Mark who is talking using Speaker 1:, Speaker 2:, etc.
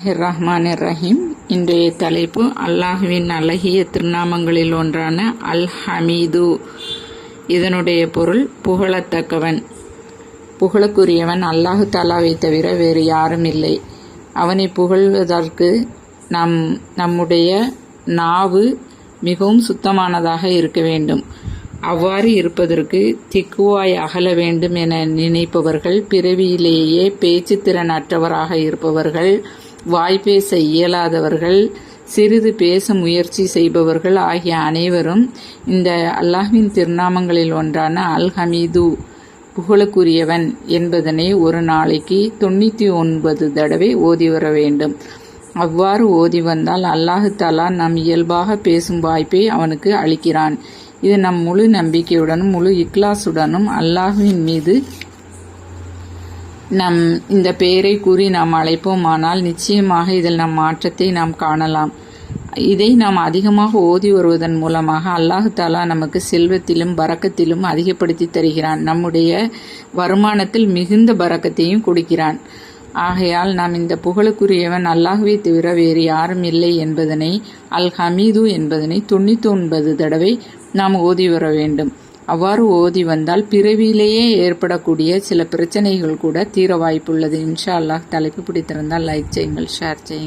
Speaker 1: ரஹ்மான் ரஹீம் இன்றைய தலைப்பு அல்லாஹுவின் அழகிய திருநாமங்களில் ஒன்றான அல் ஹமீது இதனுடைய பொருள் புகழத்தக்கவன். புகழுக்குரியவன் அல்லாஹு தாலாவை தவிர வேறு யாரும் இல்லை. அவனை புகழ்வதற்கு நம் நம்முடைய நாவு மிகவும் சுத்தமானதாக இருக்க வேண்டும். அவ்வாறு இருப்பதற்கு திக்குவாய் அகல வேண்டும் என நினைப்பவர்கள் பிறவியிலேயே பேச்சு திறன் அற்றவராக இருப்பவர்கள் வாய் பேச இயலாதவர்கள் சிறிது பேச முயற்சி செய்பவர்கள் ஆகிய அனைவரும் இந்த அல்லாஹ்வின் திருநாமங்களில் ஒன்றான அல் ஹமீது புகழுக்குரியவன் என்பதனை ஒரு நாளைக்கு தொண்ணூற்றி ஒன்பது தடவை ஓதி வர வேண்டும். அவ்வாறு ஓதி வந்தால் அல்லாஹு தாலா நம் இயல்பாக பேசும் வாய்ப்பை அவனுக்கு அளிக்கிறான். இது நம் முழு நம்பிக்கையுடனும் முழு இக்லாசுடனும் அல்லாஹுவின் மீது நம் இந்த பெயரை கூறி நாம் அழைப்போமானால் நிச்சயமாக இதில் நம் மாற்றத்தை நாம் காணலாம். இதை நாம் அதிகமாக ஓதி வருவதன் மூலமாக அல்லாஹு தாலா நமக்கு செல்வத்திலும் பறக்கத்திலும் அதிகப்படுத்தி தருகிறான். நம்முடைய வருமானத்தில் மிகுந்த பறக்கத்தையும் கொடுக்கிறான். ஆகையால் நாம் இந்த புகழுக்குரியவன் அல்லாஹுவை தவிர வேறு யாரும் இல்லை என்பதனை அல் ஹமீது என்பதனை தொண்ணூற்றி ஒன்பது தடவை நாம் ஓதி வர வேண்டும். அவ்வாறு ஓதி வந்தால் பிறவியிலேயே ஏற்படக்கூடிய சில பிரச்சனைகள் கூட தீர வாய்ப்புள்ளது. இன்ஷா அல்லாஹ் தலைப்பு பிடித்திருந்தால் லைக் செய்யுங்கள் ஷேர் செய்யுங்கள்.